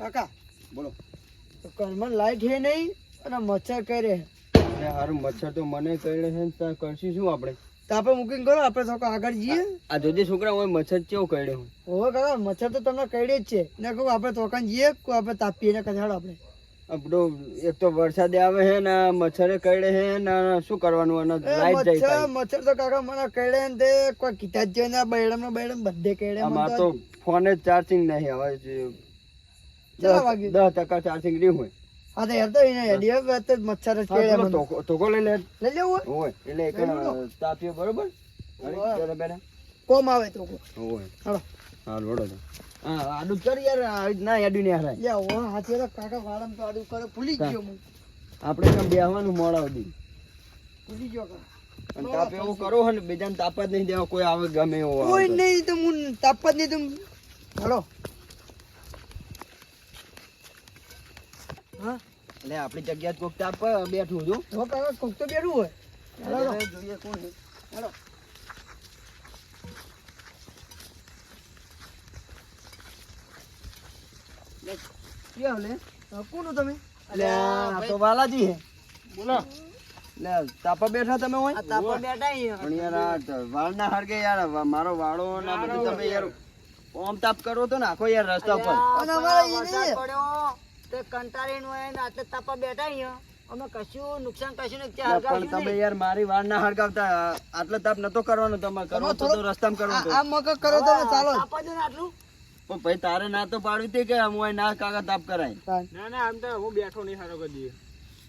કાકા બોલો. ઘરમાં લાઈટ હે નહીં અને મચ્છર કરે અરે હારું મચ્છર તો મને કરે છે ને કરશું શું આપણે? તો આપણે બુકિંગ કરો આપણે તો આગળ જઈએ. આ જોજે છોકરા હોય મચ્છર કેવો કરડે હું હોવે કાકા મચ્છર તો તમને કરડે જ છે. ને કહું આપણે તોકાન જઈએ કો આપણે તાપીએ ને કચાડો આપણે આપણો એક તો વરસાદ આવે છે ને મચ્છરે કરડે છે ને શું કરવાનું અને લાઈટ જાય મચ્છર તો કાકા મને કરડે ને તે કોઈ કીધા જ ને બૈડમ ને બૈડમ બધે કરડે આમાં તો ફોને ચાર્જિંગ નહીં હવે કેટલા દસ દસ ટકા ચાર્જિંગ રહ્યું હોય. હા તો યાર તો એને હેડી તો મચ્છર જ હા, મને. ધોકો- ધોકો લઈ લે. લઈ લેવું હોય? હોય. એટલે એક તાપ્યો બરોબર? હોય. બેઠા બેઠા કોમ આવે તો હોય. હાલો. હા રોડો તો. હા આડું કર યાર ના આડું નહીં હારાય યા હો હાથે તો કાકા વાળમ તો આડું કરે. ભૂલી ગયો હું. આપણે કેમ બેહવાનું મોડા સુધી ભૂલી ગયો અને તાપ એવું કરો હે ને બીજાને તાપ જ નહીં દેવા કોઈ આવે ગમે એવો કોઈ નહીં તો હું તાપ જ નહીં તું હાલો. હા. એટલે આપણી જગ્યા કોક તાપ બેઠું છું. તો કાકા કોક તો બેઠું હોય. ચાલો. જોઈએ કોણ છે. હાલો ક્યાં લે? હા, કોનું તમે? તો વાલાજી હે બોલો. એટલે તાપા બેઠા તમે હોય? તાપા બેઠા પણ યાર વાળ ના હરગે યાર મારો વાળો ને બધું તમે યાર ઓમ તાપ કરો તો નાખો યાર રસ્તા ઉપર. તે કંટાળીને હોય ને આટલે તાપા બેઠા અહીંયા. અમે કશું નુકસાન કશું નથી એટલે પણ તમે યાર મારી વાળ ના હરગાવતા આટલો તાપ નતો કરવાનો તમારે કરવો તો તો રસ્તામાં કરવો આ તો. કરો તો ચાલો. જ. ને આટલું. પણ ભાઈ તારે ના તો પાડવી હતી કે આમ હોય ના કાકા તાપ કરાય?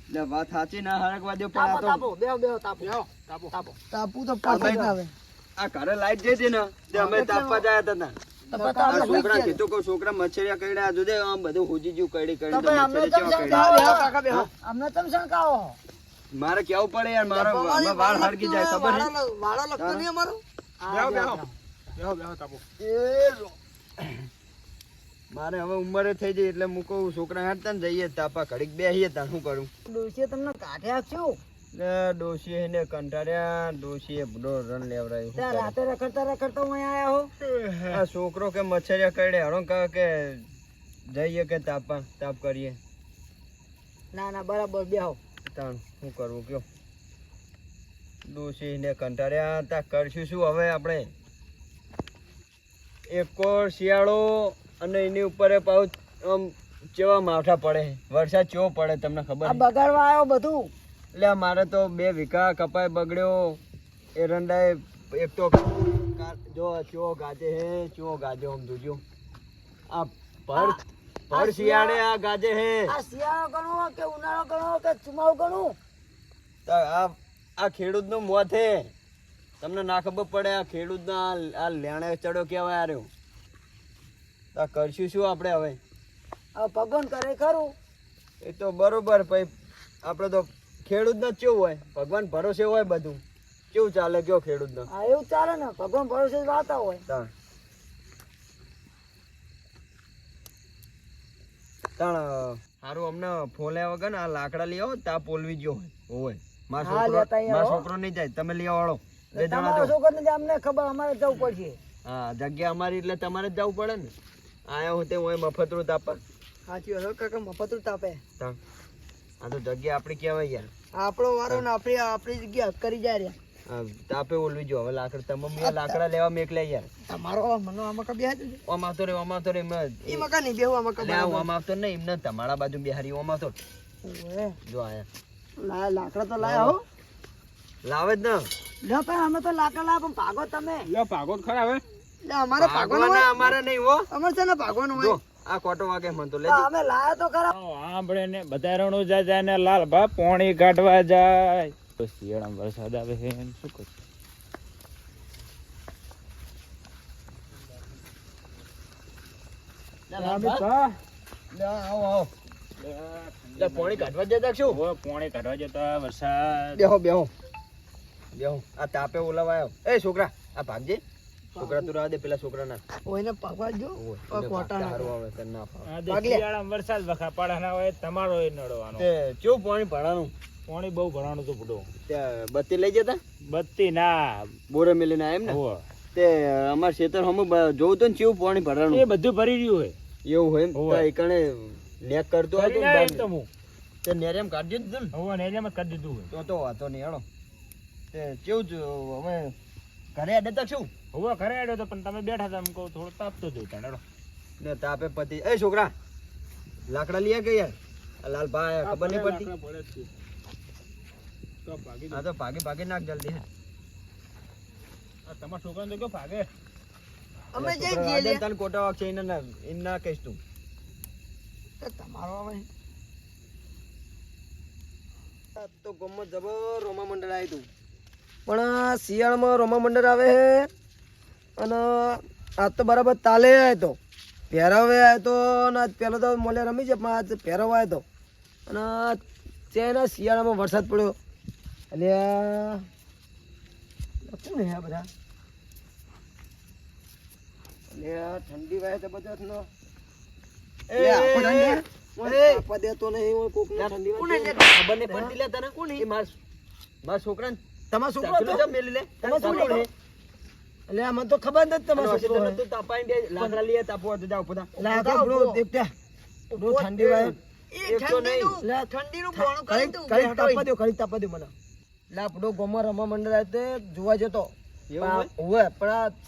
એટલે વાત સાચી ના હરગવા દો પણ તાપો આ તાપો બેહો બેહો તાપો. તાપો. તાપો. તાપુ તો પાછળ ના આવે. તો આ ઘરે લાઈટ જઈ હતી ને અમે તાપવા જાય હતા તાપા છોકરા કીધું કે છોકરા મચ્છરિયા જોજે આમ બધું હુજી જ્યું અમને તમે મારે કેવું પડે યાર મારો વાળ હરગી જાય ખબર છે વાળો વાળો લગતો નહીં અમારો? એ રો. મારે હવે ઉંમરે થઈ જઈ એટલે હું કહું છોકરા હાટતા ને જઈએ તાપા ઘડીક બેસીએ ત્યાં શું કરું? તમને કાઢે શું? ને ડોશી કંટાળ્યા ડોશીએ બધો રન લેવડાવ્યો ત્યાં રાતે રખડતા રખડતા હું અહીંયા આવ્યા હો આ છોકરો કે મચ્છરિયા કરડે હરો કહે કે જઈએ કે તાપા તાપ કરીએ. ના ના બરાબર બેહો. તાણ શું કરવું કયો? ડોશી ને કંટાળ્યા તા કરશું શું હવે આપણે? એકો શિયાળો અને એની ઉપર પાઉચ આમ ચેવા માવઠા પડે? વરસાદ ચેવો પડે તમને ખબર બગાડવા આવ્યો બધું. એટલે મારે તો બે વીઘા કપાય બગડ્યો. એરંડાએ એક તો જો આ ચો ગાજે હે ચો ગાજે આમ જોજો આ ભર પર શિયાળે આ ગાજે હે. આ શિયાળો ગણો કે ઉનાળો ગણો કે ચુમાવ ગણું? તો આ આ ખેડૂતનું મોત હે. તમને ના ખબર પડે આ ખેડૂતના આ- આ લેણે ચડો કેવાય રહ્યો. તો આ કરશું શું આપણે હવે? આ ભગવાન કરે ખરું. એ તો બરોબર ભાઈ આપણે તો ખેડૂતને ના કેવું હોય? ભગવાન ભરોસે હોય બધું. કેવું ચાલે કયો ખેડૂતને? હા એવું ચાલે ને. ભગવાન ભરોસે વાતા હોય. તાણ. તાણ સારું અમને ફોલ્યા વગર આ લાકડા લઈ આવો તા પોલવી ગયો હોય. હોય. મારો છોકરો માર છોકરો નહીં જાય. તમે લઈ આવો બે જણા છોકરો ને અમને ખબર અમારે જવું પડશે. હા જગ્યા અમારી એટલે તમારે જ જવું પડે ને. આયા હું તે હું મફતરું તાપા સાચી વાત. હો, કાકા મફતરું તાપે આ તો જગ્યા આપણી કહેવાય યાર. આપણો વારો ને આપણી આપણી જગ્યા કરી જાય રહ્યા. તાપે ઓલવી જો હવે લાકડા તમે બે લાકડા લેવા મેકલે યાર. તમારો મનો આમાં કબી હાથ ઓમ આવતો રે ઓમ આવતો રે મેં ઈ મકા નહીં બેહું આમાં કબી ઓમ આવતો નહીં એમને તમારા બાજુ બિહારી ઓમ આવતો. જો આયા. લા લાકડા તો લાયા હો. લાવે જ ન. લે પણ અમે તો લાકડા લાવ પણ ભાગો તમે. લે અમારે ખરા ભાગવાના લે અમારે નહીં હો. અમારે છે ને ભાગવાનું હોય. આ કોટો વાગે મન તો. લેજો. અમે લાયા તો ખરા. આંબળે ને બધા રણું જાય જાય ને લાલ ભા પોણી કાઢવા જાય. તો શિયાળામાં વરસાદ આવે છે એમ શું કરું? લે આવો આવો. લે પોણી કાઢવા જતા શું? પોણી કાઢવા જતા વરસાદ. બેહો બેહો. બેહો. આ તાપે ઓલાવાયો. એ છોકરા આ ભાગજે. છોકરા તો દે પેલા છોકરા ના કોઈને ભાગવા જો કોટા ના આવે તને ના ફાવે. આ જે ભાગ લે. શિયાળામાં વરસાદ વખા પાડાના હોય તમારો એ નડવાનો. તે ચો પાણી ભરાણું? પોણી બહુ ભરાણું તો બધું તે બત્તી લઈ જતા? બત્તી ના. બોરે મેલીને એમ ને? તે અમાર ખેતર હમ જોઉં તો ને કેવું પાણી ભરાણું. એ બધું ભરી રહ્યું હોય. એવું હોય એમ? હોવે. તો એકણે લેક કરતો હતો કરી ને ના એમ તો હું. તે નેરેમ કાઢી દીધું ને? હવે નેરેમ જ કાઢી દીધું તો તો વાંધો નહીં હેડો. તે કેવું હવે ઘરે અડે તક શું હવે ઘરે આડ્યો તો પણ તમે બેઠા હતા એમ કહું થોડું તાપતો જોઈ તાણ હેડો. ને તાપે પતિ. એ છોકરા લાકડા લઈએ કે યાર. લાલ ભાઈ ખબર નહીં પડતી? હા તો ભાગી ભાગી નાખ જલ્દી. હે તમારા છોકરાને તો ભાગે. અમે જઈ જઈએ તને કોટા વાગશે એને ના એને ના કહીશ તું. તમારો આવે તો ગમત જબર રોમા મંડળ આવ્યું તું. પણ આ શિયાળામાં રોમા મંડળ આવે છે અને આજ તો બરાબર તાલે આવ્યો તો પહેરાવે આવ્યો તો અને પહેલો તો મોલે રમી છે પણ આજ પહેરાવ આવ્યો તો અને ત્યાં શિયાળામાં વરસાદ પડ્યો એટલે કોણ હે આ બધા એટલે ઠંડી વાય જબરદસ્ત બધા આખો ઠંડી? આપવા નહીં હોય કોકને ઠંડી વાય. લે? ખબર નહીં પડતી લે તને કોણ એ માર મારા છોકરાને તમારો છોકરો તો મેલી લે તમારો છોકરો લે. હતો? એટલે આ મને તો ખબર નથી તમારો છોકરો. તું તાપાઈને બે લાકડા લઈએ તાપો તો જાવ બધા લાકડા બ્રો, દેખતા. બ્રો, ઠંડી વાય.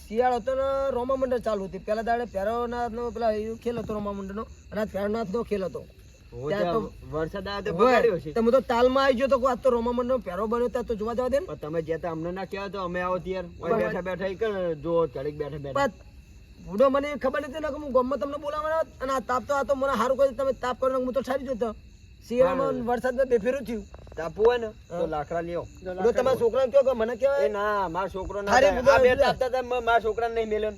શિયાળો હતો ને રોમા મંડળ ચાલુ હતી. પેલા દાડે પેરોનાથ નો પેલા ખેલ હતો રોમા મંડળ નો અને પેરોનાથ નો ખેલ હતો. વરસાદ આવે તો હોય. બગાડ્યો છે. તમે તો તાલમાં આવી ગયો તો આ તો રોમા મંડળ પેરો બન્યો ત્યાં તો જોવા જવા દે ને. તમે જ્યાં અમને ના કહેવા તો અમે આવો ત્યાર. બેઠા બેઠા ઈ જો ઘડીક બેઠા બેઠા. બુડો મને ખબર નથી ને કે હું ગામમાં તમને બોલાવવાનો અને આ તાપ તો આ તો મને સારું કર્યું તમે તાપ કરો હું તો સારી જોતો. શિયાળામાં વરસાદમાં બેફેરું થયું. તાપવું હોય ને તો લાકડા લ્યો. બુડો તમારા છોકરાને કે મને એ કહેવાય ના મારા છોકરો ના. આ બે તાપતા હતા, મારા છોકરાને નહીં મેલ્યો.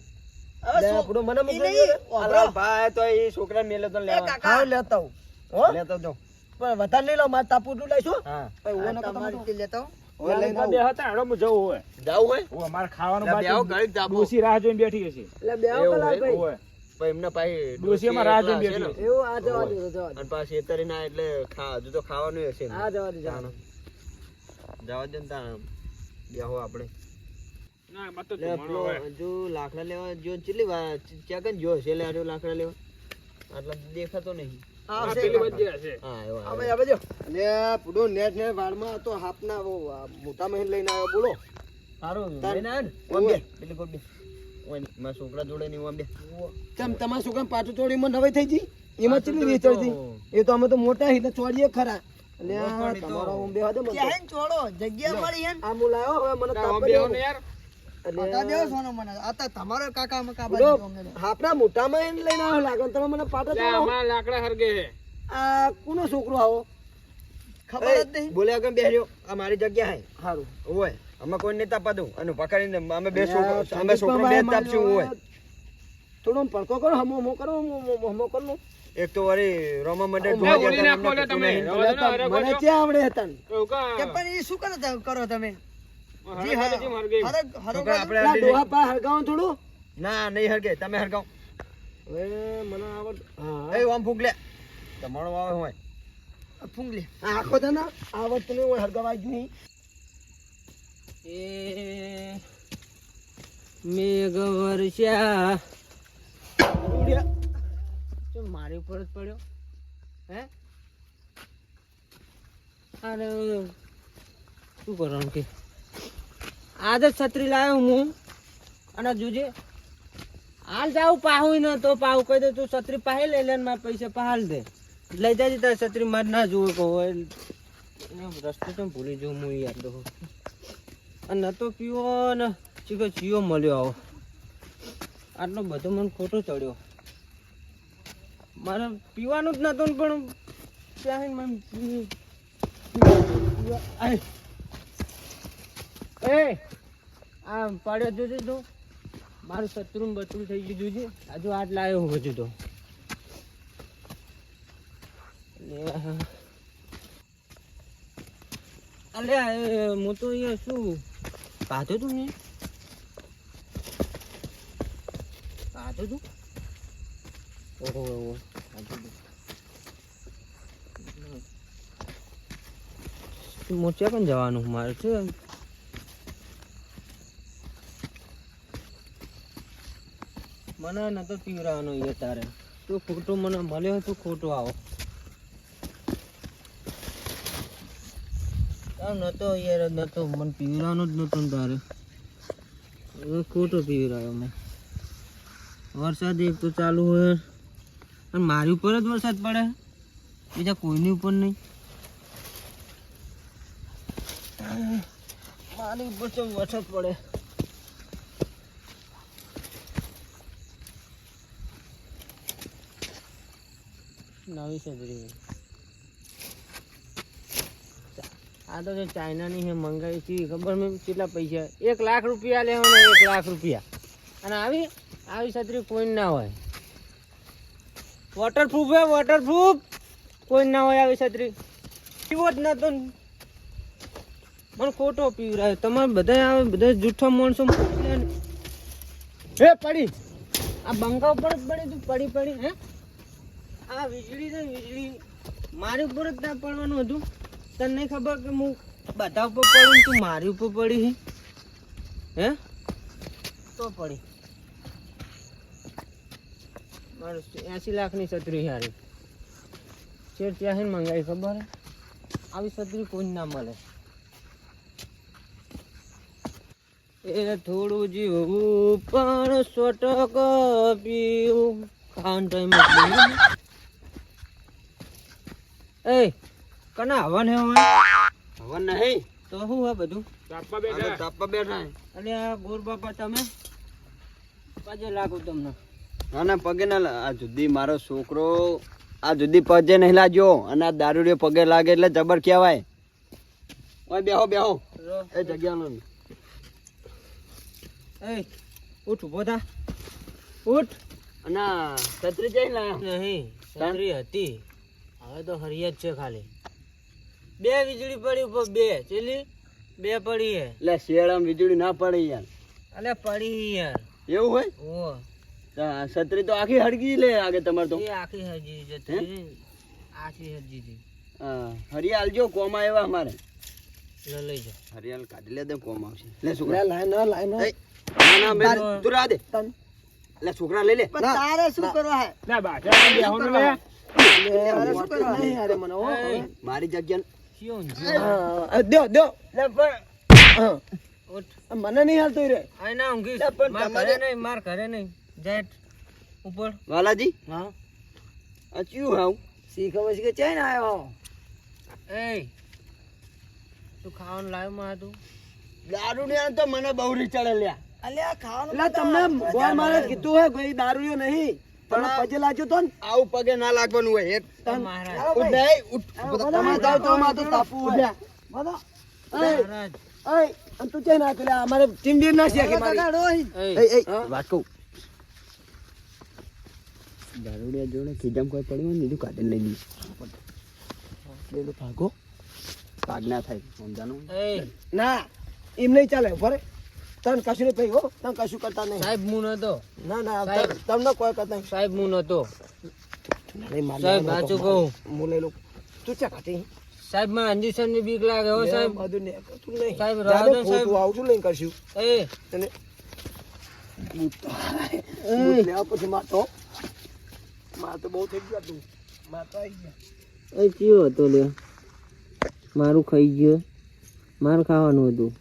લે, મને મોકલી નહીં, દો ને. આ લાલભાઈ તો એ છોકરાને મેલ્યો તો લેવા લેતા હું હો લેતો જાઉં. પણ વધારે નહીં લો મારે તાપુ લઈશું હા ભાઈ આ નકર તમારી લેતો ઓય લઈને બે આવું. હતા હેડો હું જવું હોય જાવું હોય હવે અમારે ખાવાનું લે, બે આવો, બાકી ઘડીક તાપો. ડોસી રાહ જોઈને બેઠી હશે એટલે બે આવો એવું કલાક હોય? ભાઈ. હોય પણ એમને પાછી ડોસીમાં રાહ જોઈને એકલા બેઠી હશે ને. એવું આ જવા દો જવા દો અને પાછી એતરી ના એટલે ખા હજુ તો ખાવાનું હશે એમને. આ જવા દો જવા દો. જવા દે ને બેહો આપણે ના મત તો લે જમવાનો પેલો હોય હજુ લાકડા લેવા જો ચેક વાર જો છે આજો લાકડા લેવા આટલા દેખાતો નહીં છોકરા જોડે ની ઓમ બે ચમ તમારા છોકરા પાછું ચોરીમાં નવાઈ થઈ ગઈ? એમાં ચેટલી વેચાઈ એ તો અમે તો મોટા એટલે ચોડીએ ખરા. તમારો ઓમ દે મને. જગ્યા મળી એમ? આ મુલાયો હવે મને તાપ યાર. કોનો છોકરો આવો? ખબર જ નહીં. બોલ્યા કેમ બેહ્યો આ મારી જગ્યા હે. સારું ઓય અમે કોઈ નહીં તાપા દઉં અને પકડીને અમે બે છોકરો અમે છોકરો બે તાપશું હોય. થોડો પડકો કરો હમો હમો કરો હમો કરો એક તો વળી રોમા મંડે જોવા ગયા તમે. મને ત્યાં આવડે હતા? કે? પણ એ શું કરો કરો તમે? જી હરગે તો જેમ હરગે. હરગ હરગ છોકરા આપણે ડોહા પા હરગાવો થોડું? ના નહીં હરગે તમે હરગાવ. હવે મને આવડ હા. એ ઓમ ફૂક લે. તમારો આવે હોય. ફૂંગલી આ આખો છે ને નહીં હોય હરગાવા જ નહીં. એ મેઘ વર્ષા મારી ઉપર જ પડ્યો. હે? અરે શું કરવાનું કે? આજ છત્રી લાવ્યો હું. અને જોજે, હાલ જાઉં પાહું ન તો પાહું કહી દે, તું છત્રી પાહી લઈ લે મારા પૈસા પહાલ દે. લઈ જાય તારે છત્રી, મારે ના જોવે કહો રસ્તો તો ભૂલી જવું હું યાર તો. અને તો પીવો, ને ચીકો ચીયો મળ્યો આવો. આટલો બધો મને ખોટો ચડ્યો. મારે પીવાનું જ નતું ને પણ ત્યાં મને એ! આ પાડ્યો જોજો તો મારું શત્રુ બત્રુ થઈ ગયું જોજે હજુ આટ લાવ્યો હું હજુ તો. અલે હું તો અહીંયા શું? પાતો તું ને? પાતો તું? ઓહો ઓહો પાધો પણ જવાનું મારે છે? મને નતો પીવરાવાનો એ તારે તું ખોટું મને મળ્યો તું ખોટું આવો. નતો યાર નતો મને પીવરાનો જ નતો તારે. ખોટો પીવરાયો મેં. વરસાદ એક તો ચાલુ હોય. અને મારી ઉપર જ વરસાદ પડે. બીજા કોઈની ઉપર નહીં. મારી ઉપર તો વરસાદ પડે. નવી સજરી આ તો જે ચાઇનાની છે મંગાવી છે ખબર મેં કેટલા પૈસા. એક લાખ રૂપિયા લેવાના, એક લાખ રૂપિયા. અને આવી આવી છત્રી કોઈ ના હોય. વોટરપ્રૂફ હે વોટરપ્રૂફ કોઈ ના હોય આવી છત્રી. પીવો જ નતો. મને ખોટો પીવરાયો. તમારે બધા આવે બધા જૂઠા માણસો એ પડી. આ બંગા ઉપર જ પડી તું, પડી પડી, હે? આ વીજળી ને વીજળી મારી ઉપર જ ના પડવાનું હતું. તને ખબર કે હું બધા ઉપર પડું તું મારી ઉપર પડી હે? તો પડી. મારું એસી લાખની છત્રી હારી. ચેર ત્યાં મંગાવી ખબર? આવી છત્રી કોઈ ના મળે. એ થોડું જીવવું પણ સો ટકા પીવું. ખાવાનું ટાઈમ એ કના હવન હે હવન? હવે નહીં? તો શું હે બધું? તાપવા બેઠા. તાપવા બેઠા અને આ ગોર બાપા તમે? પાછે લાગુ તમને. ના ના પગે ના લા- આ જુદી મારો છોકરો આ જુદી પગે નહીં લાગ્યો. અને આ દારૂડિયો પગે લાગે એટલે જબર કહેવાય. ઓય બેહો બેહો. એ જગ્યાનો એ ઉઠ ઊભો થા. ઉઠ. અને છત્રી જઈ લાયા? નહીં છત્રી હતી. હવે તો હરિયા જ છે ખાલી. બે વીજળી પડી ઉપર બે ચેલી? બે પડી હે. એટલે શેરમ વીજળી ના પડી યાર. અલે પડી યાર. એવું હોય? ઓ છત્રી તો આખી હળગી લે આગે તમારે તો. એ આખી હજી જતી આખી હજી હતી હા, હરિયાળ જો કોમા આવ્યા અમારે. લે લઈ જા. હરિયાળ કાઢી લે દે કોમ આવશે. લે છોકરા. લાય ના લાય ના. એ, ના મે તું દે. તન. લે છોકરા લઈ લે. તારે શું કરવા હે? લે બાજા બેહો ને લે તારે શું કરવા નહીં અરે મને હો. એ, મારી જગ્યા શિયોન, હા, દ્યો દ્યો લે પણ. હા. ઉઠ. મને નહીં હાલતું રે. આય ના ઊંઘીશ. માર ઘરે નહીં માર ઘરે નહીં. જેટ ઉપર. વાલાજી? હા. આ ચિયું હાવ? શી ખબર છે કે ચેન આવ્યો એ તું ખાવાનું લાવ્યો માં તું? દારૂ ને તો મને બહુ રીચડે લ્યા. અલ્યા ખાવાનું તમને બોલ મારે કીધું હે ભાઈ દારૂયો નહીં. તમે પગે લાગ્યો તો આવું પગે ના લાગવાનું હોય એક ઉડાય ઉઠ. તમે જાવ તો માં તો તાપવું હોય બધા એય અને તું ચેના આ અમારે ટીંડી ના છે કે મારી. એ એય વાત કહું. દારૂડિયા જોડે કીધમ કોઈ પડ્યું હોય ને બીજું કાઢી લઈ પેલો ભાગો. ભાગ ના થાય સમજાનું ના એમ નહીં ચાલે ભરે તને કશું નહીં થયું તન કશું કરતા નહીં. સાહેબ હું નતો. ના ના તમને કોઈ કરતા નહીં. સાહેબ હું નતો. સાહેબ સાચું. કહું. હું લઈ લઉં તું ચા ખાતી? સાહેબમાં અંજુસનની બીક લાગે હો સાહેબ. બધું ને તું નહીં. સાહેબ, જાને રાધન સાહેબ. લઈને કરશું એ. તને લેવા પછી માર તો. માર તો બહુ થઈ ગયો તું. માતો આવી ગયા. એ ચિયો હતો લે મારું ખાઈ ગયો. મારું ખાવાનું હતું.